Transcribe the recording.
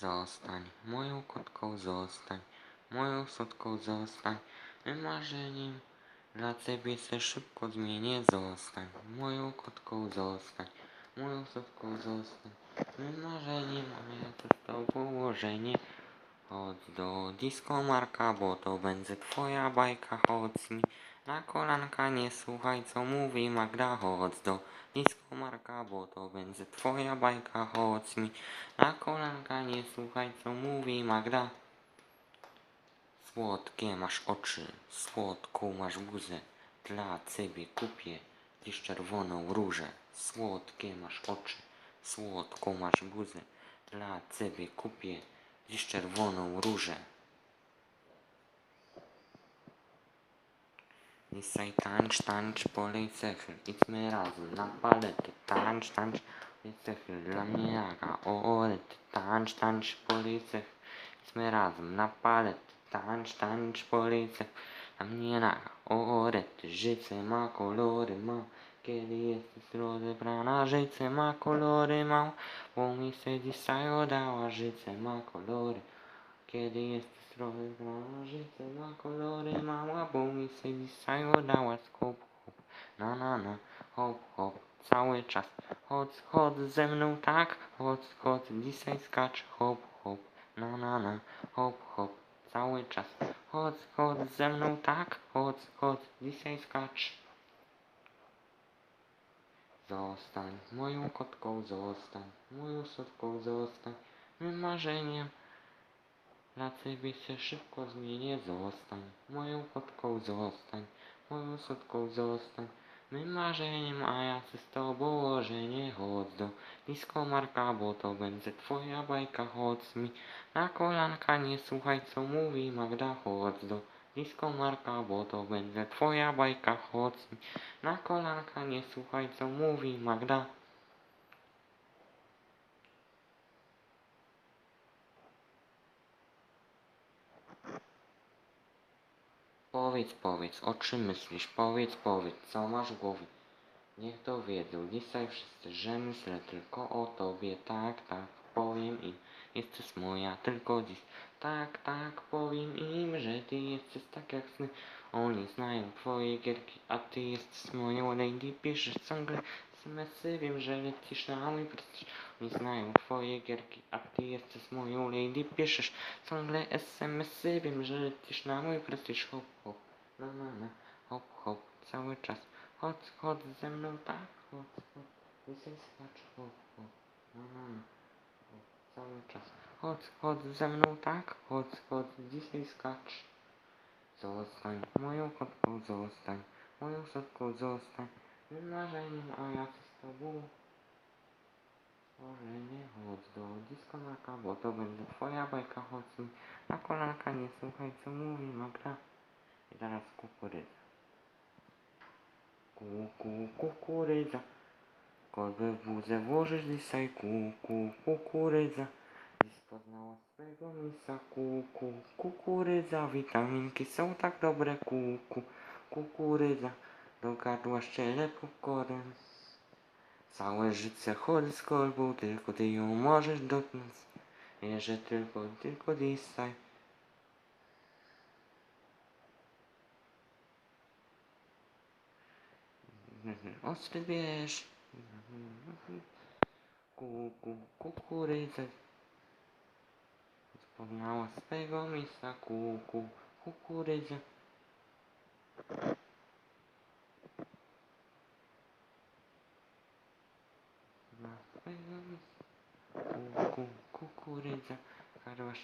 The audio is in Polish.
Zostań moją kotką, zostań moją słodką, zostań mym marzeniem. Dla ciebie se szybko zmienię, zostań moją kotką, zostań moją słodką, zostań mym marzeniem, a ja to z tobą ułożenie. Chodź do disco Marka, bo to będzie twoja bajka, chodź na kolanka, nie słuchaj co mówi Magda, chodź do disco Marka, bo to będzie twoja bajka, chodź mi na kolanka, nie słuchaj co mówi Magda. Słodkie masz oczy, słodką masz buzę, dla ciebie kupię dziś czerwoną różę. Słodkie masz oczy, słodką masz buzę, dla ciebie kupię dziś czerwoną różę. Dzisiaj tańcz, tańcz, polej cechy, idźmy razem na palety, tańcz, tańcz, polej cechy, dla mnie jaka, o orety, tańcz, tańcz, polej cechy, idźmy razem na palety, tańcz, tańcz, polej cechy, dla mnie naga, o orety, życie ma kolory, ma, kiedy jesteś rozebrana, życie ma kolory, ma, bo mi się dzisiaj odała, życie ma kolory, kiedy jesteś rozebrana, życie ma kolory mała, bo mi się dzisiaj odała skop, hop, na na na, hop hop, cały czas. Chodź, chodź ze mną tak, chodź, chodź, dzisiaj skacz, hop hop, na na na, hop hop, cały czas. Chodź, chodź ze mną tak, chodź, chodź, dzisiaj skacz. Zostań moją kotką, zostań moją słodką, zostań mym marzeniem. Dla ciebie się szybko zmienię, zostań. Moją kotką, zostań moją słodką, zostań. Mym marzeniem, a ja z tobą ożenię, chodź do disco Marka, bo to będzie twoja bajka, chodź mi na kolanka, nie słuchaj co mówi Magda, chodź do disco Marka, bo to będzie twoja bajka, chodź mi na kolanka, nie słuchaj co mówi Magda. Powiedz, powiedz, o czym myślisz? Powiedz, powiedz, co masz w głowie? Niech to wiedzą dzisiaj wszyscy, że myślę tylko o tobie. Tak, tak, powiem im, jesteś moja tylko dziś. Tak, tak, powiem im, że ty jesteś tak jak sny. Oni znają twoje gierki, a ty jesteś moją lady. Piszesz ciągle smsy, wiem, że lecisz na prestiż. Oni znają twoje gierki, a ty jesteś moją lady. Piszesz ciągle smsy, wiem, że lecisz na prestiż. Hop, hop, na, na, na, hop, hop, cały czas. Chodź, chodź ze mną, tak, chodź, chodź. Dzisiaj skacz, hop, hop, na, na, na, hop, cały czas. Chodź, chodź ze mną, tak, chodź, chodź, dzisiaj skacz. Zostań moją kotką, zostań moją słodką, zostań mym marzeniem, a ja chcę z tobą Ożenie, chodź do disco Marka, bo to będzie twoja bajka, chodź mi na kolanka, nie słuchaj co mówi Magda. I teraz kukurydza. Kuku, kukurydza. Kolbę w budzę włożysz dzisiaj, kuku, kukurydza. Dziś poznała swego misa, kuku, kukurydza. Witaminki są tak dobre, kuku, kukurydza. Do gardła szczele popcorn. Całe życie chodzi z kolbą, tylko ty ją możesz dotknąć. Wierzę tylko, tylko dzisiaj. Ostry wiesz. Kuku, kukurydza. Poznała swego misa, kuku, kukurydza. Na swego misa, kuku, kukurydza. Karła